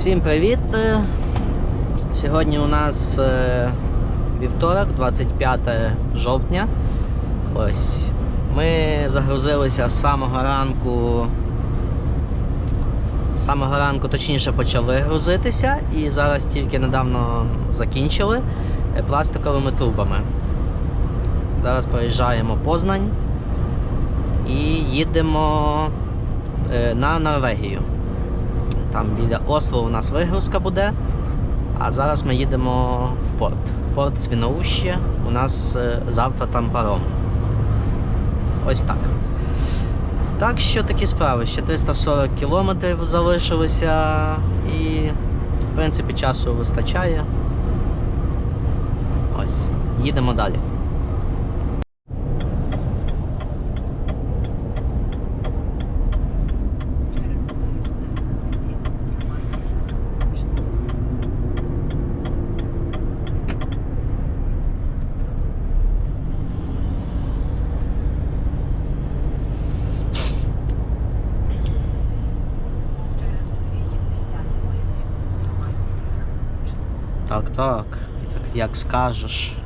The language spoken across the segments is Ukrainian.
Всім привіт! Сьогодні у нас е, вівторок, 25 жовтня. Ось. Ми загрузилися з самого ранку. З самого ранку точніше почали грузитися і зараз тільки недавно закінчили е, пластиковими трубами. Зараз проїжджаємо Познань і їдемо е, на Норвегію. Там біля Осло у нас вигрузка буде. А зараз ми їдемо в порт. Порт Свіноуще. У нас е, завтра там паром. Ось так. Так що такі справи. Ще 340 кілометрів залишилося і, в принципі, часу вистачає. Ось. Їдемо далі. Через 300 метрів тримайтеся праворуч. Через 80 метрів тримайтеся праворуч. Так, як скажеш.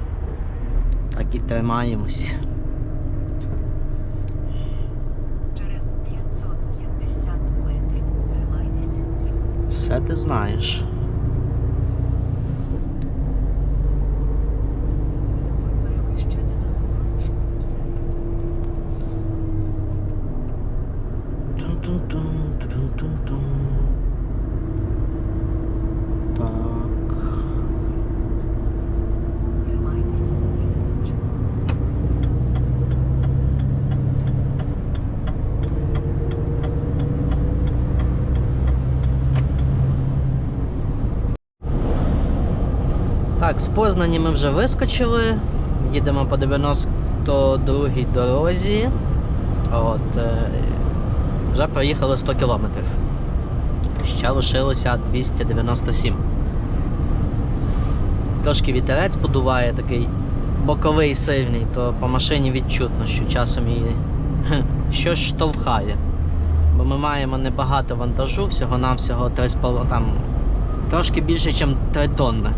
Так і тримаємось. Через 550 метрів тримайтеся. Все ти знаєш. Так, з Познані ми вже вискочили. Їдемо по 92-й дорозі. От, е, вже проїхали 100 кілометрів. Ще лишилося 297. Трошки вітерець подуває такий боковий сильний, то по машині відчутно, що часом її щось штовхає. Бо ми маємо небагато вантажу, всього-навсього 3,5, там трошки більше, ніж 3 тонни.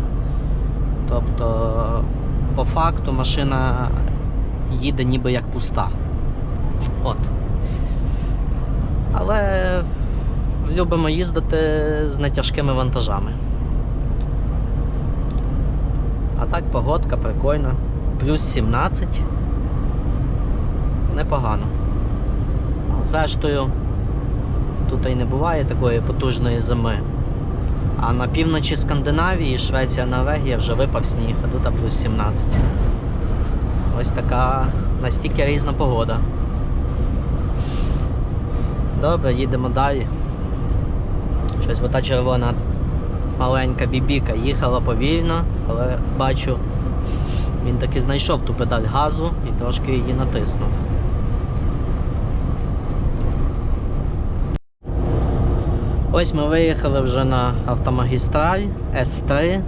Тобто, по факту машина їде ніби як пуста. От. Але любимо їздити з нетяжкими вантажами. А так погодка прикольна. Плюс 17. Непогано. Зрештою, тут і не буває такої потужної зими. А на півночі Скандинавії, Швеція, Норвегія вже випав сніг, а тут плюс 17. Ось така настільки різна погода. Добре, їдемо далі. Щось ота червона маленька бібіка їхала повільно, але бачу, він таки знайшов ту педаль газу і трошки її натиснув. Ось ми виїхали вже на автомагістраль С3,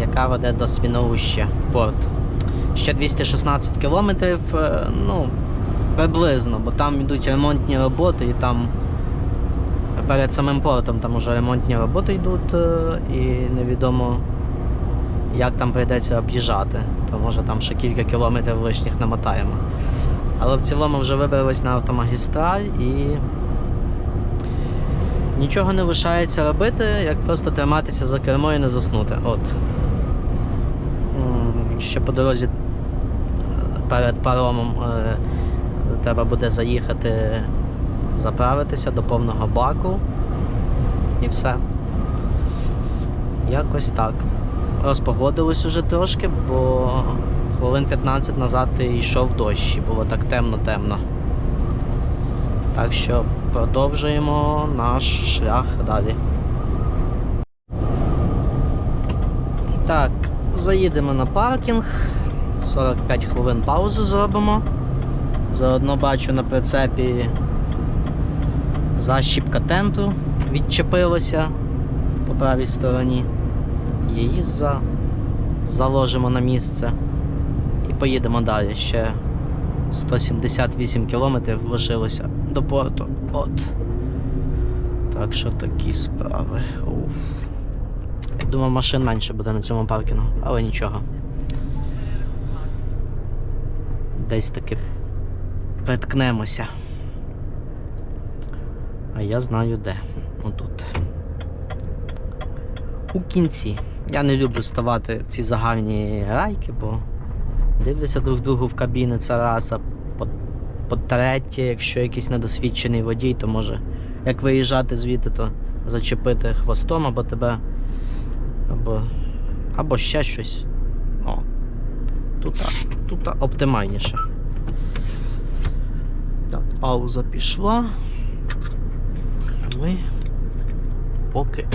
яка веде до Свіноуща порт. Ще 216 кілометрів, е, ну, приблизно, бо там йдуть ремонтні роботи і там перед самим портом там уже ремонтні роботи йдуть е, і невідомо як там прийдеться об'їжджати. То може там ще кілька кілометрів лишніх намотаємо. Але в цілому вже вибрались на автомагістраль і Нічого не лишається робити, як просто триматися за кермо і не заснути. От. Ще по дорозі е, перед паромом е, треба буде заїхати, заправитися до повного баку. І все. Якось так. Розпогодилось уже трошки, бо хвилин 15 назад йшов дощ і було так темно-темно. Так що продовжуємо наш шлях далі. Так, заїдемо на паркінг. 45 хвилин паузи зробимо. Заодно бачу на прицепі защіпка тенту відчепилася по правій стороні. Її за... заложимо на місце і поїдемо далі. Ще 178 кілометрів лишилося до порту. От. Так що такі справи. Уф. Я думав, машин менше буде на цьому паркінгу, але нічого. Десь таки приткнемося. А я знаю де. Отут. У кінці. Я не люблю ставати в ці загальні райки, бо дивляться друг другу в кабіни це раз, по-третє, якщо якийсь недосвідчений водій, то може як виїжджати звідти, то зачепити хвостом або тебе, або, або ще щось. О, тут, тут оптимальніше. Так, пауза пішла. А ми поки.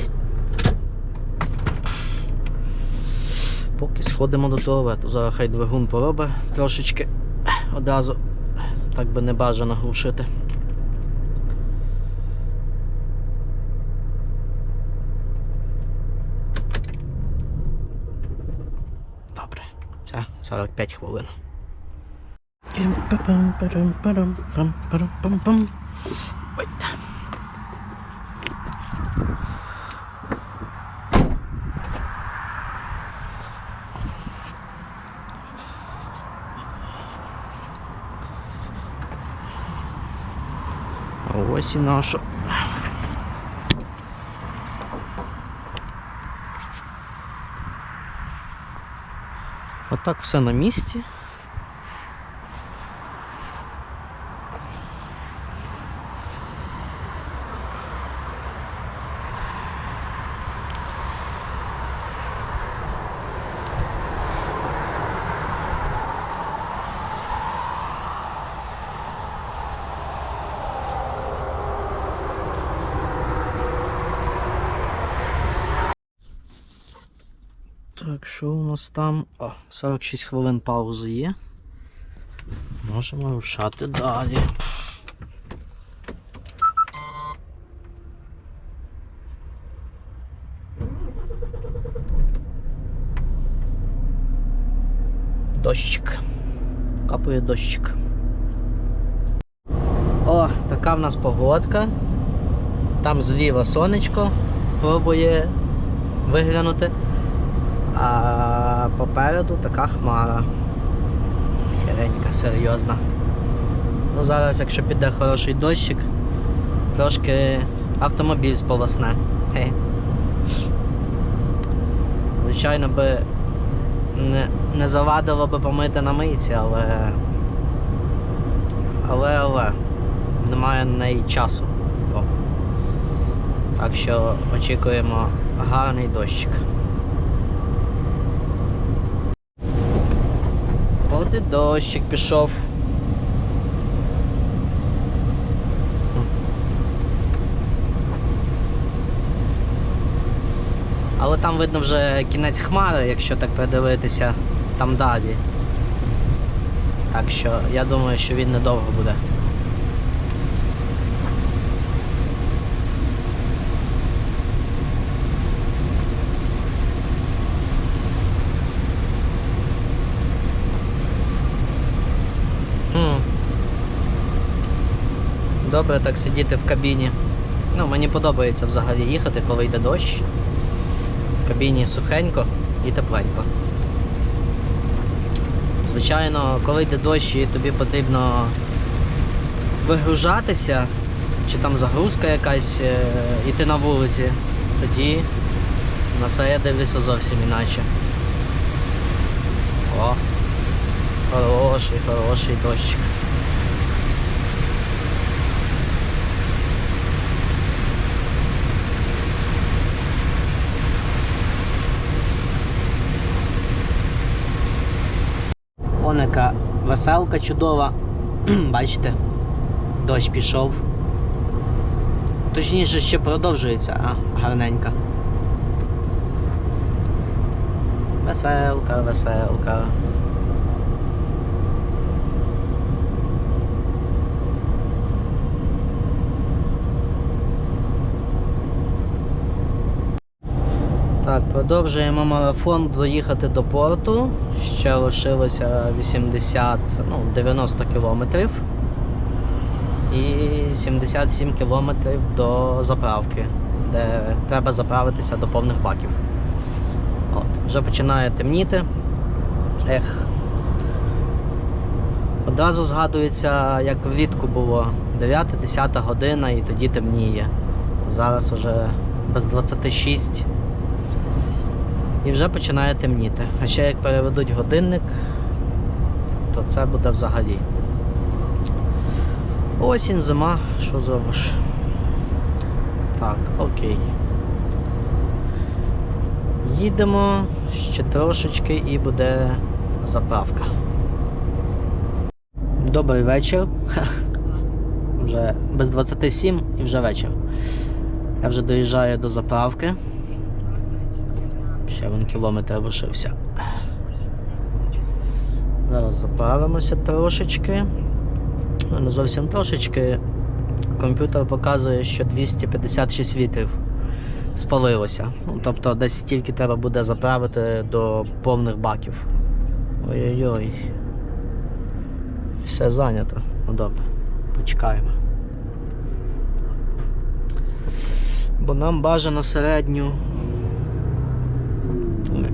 Поки сходимо до туалету. Зараз хай двигун поробить трошечки одразу, так би не бажано глушити. Добре, все, 45 хвилин. Ой. А Ось і наша. Отак все на місці. Так, що у нас там? О, 46 хвилин паузи є. Можемо рушати далі. Дощик. Капає дощик. О, така в нас погодка. Там зліва сонечко пробує виглянути. А попереду така хмара. Сіренька, серйозна. Ну зараз, якщо піде хороший дощик, трошки автомобіль сполосне. Звичайно би не, не завадило би помити на мийці, але. Але але немає на неї часу. О. Так що очікуємо гарний дощик. І дощик пішов. Але там видно вже кінець хмари, якщо так придивитися там далі. Так що я думаю, що він недовго буде. Добре так сидіти в кабіні. Ну, мені подобається взагалі їхати, коли йде дощ. В кабіні сухенько і тепленько. Звичайно, коли йде дощ і тобі потрібно вигружатися, чи там загрузка якась, е, іти на вулиці, тоді на це я дивлюся зовсім іначе. О, хороший, хороший дощик. Вон яка веселка чудова. Бачите, дощ пішов. Точніше, ще продовжується, а гарненька. Веселка, веселка. Так, продовжуємо марафон доїхати до порту. Ще лишилося 80, ну, 90 кілометрів. і 77 кілометрів до заправки, де треба заправитися до повних баків. От, вже починає темніти. Ех. Одразу згадується, як влітку було 9-10 година і тоді темніє. Зараз вже без 26 і вже починає темніти. А ще як переведуть годинник, то це буде взагалі. Осінь, зима, що зробиш? Так, окей. Їдемо ще трошечки і буде заправка. Добрий вечір. Вже без 27 і вже вечір. Я вже доїжджаю до заправки. Ще вон кілометр лишився. Зараз заправимося трошечки. Ну, Не зовсім трошечки. Комп'ютер показує, що 256 літрів спалилося. Ну, тобто десь стільки треба буде заправити до повних баків. Ой-ой-ой. Все зайнято. Ну добре, почекаємо. Бо нам бажано середню. ну, як,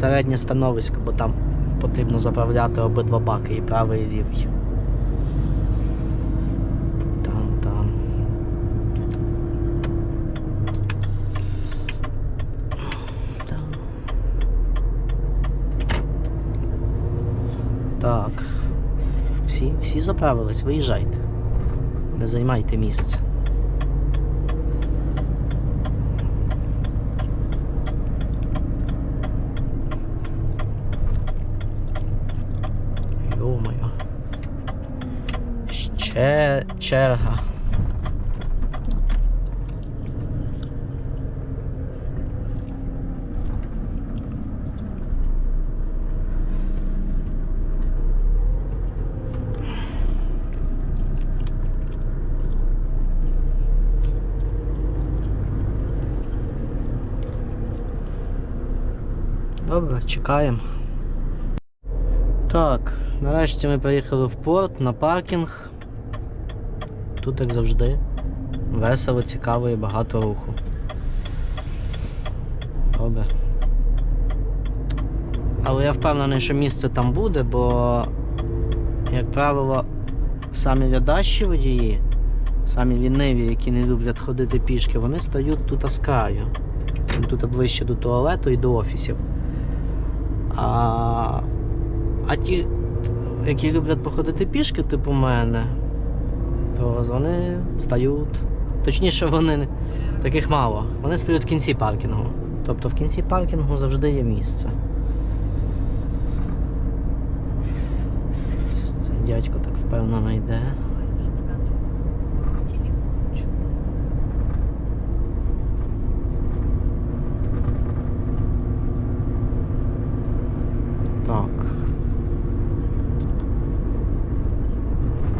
Середнє становисько, бо там потрібно заправляти обидва баки, і правий, і лівий. Так. Всі, всі заправились, виїжджайте. Не займайте місце. Ще черга. Добре, чекаємо. Так, нарешті ми приїхали в порт на паркінг. Тут, як завжди, весело, цікаво і багато руху. Добре. Але я впевнений, що місце там буде, бо, як правило, самі рядащі водії, самі ліниві, які не люблять ходити пішки, вони стають тут з краю. Тут ближче до туалету і до офісів. А, а ті, які люблять походити пішки, типу мене, то вони стають. Точніше, вони таких мало. Вони стають в кінці паркінгу. Тобто в кінці паркінгу завжди є місце. Дядько так впевнено йде.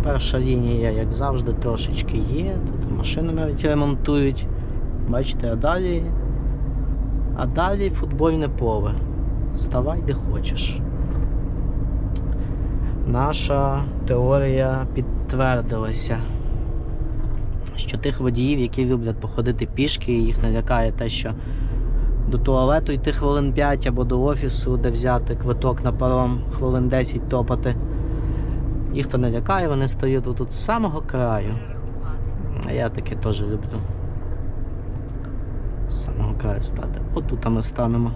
Перша лінія, як завжди, трошечки є. Тут машини навіть ремонтують. Бачите, а далі. А далі футбольне поле. Ставай де хочеш. Наша теорія підтвердилася. Що тих водіїв, які люблять походити пішки, їх не лякає те, що до туалету йти хвилин 5 або до офісу, де взяти квиток на паром хвилин 10 топати. Їх то не лякає, вони стоять тут з самого краю. А я таке теж люблю. З самого краю стати. Отут ми станемо.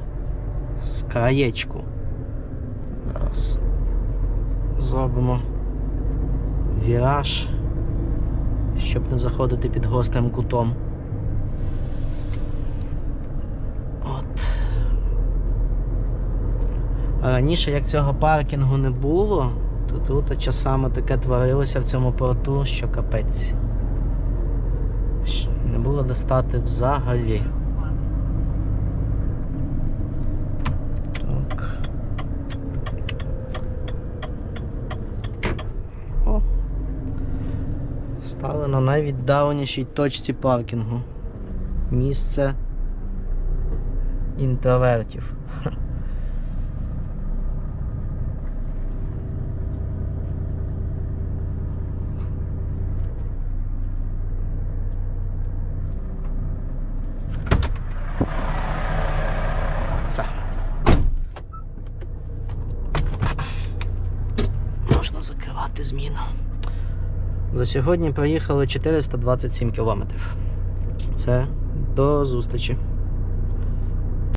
З краєчку. Зараз. Зробимо віраж, щоб не заходити під гострим кутом. От. Раніше, як цього паркінгу не було, то тут часами таке творилося в цьому порту, що капець. Не було де стати взагалі. Так. О. Стали на найвіддаленішій точці паркінгу. Місце інтровертів. За сьогодні проїхали 427 кілометрів. Все, до зустрічі.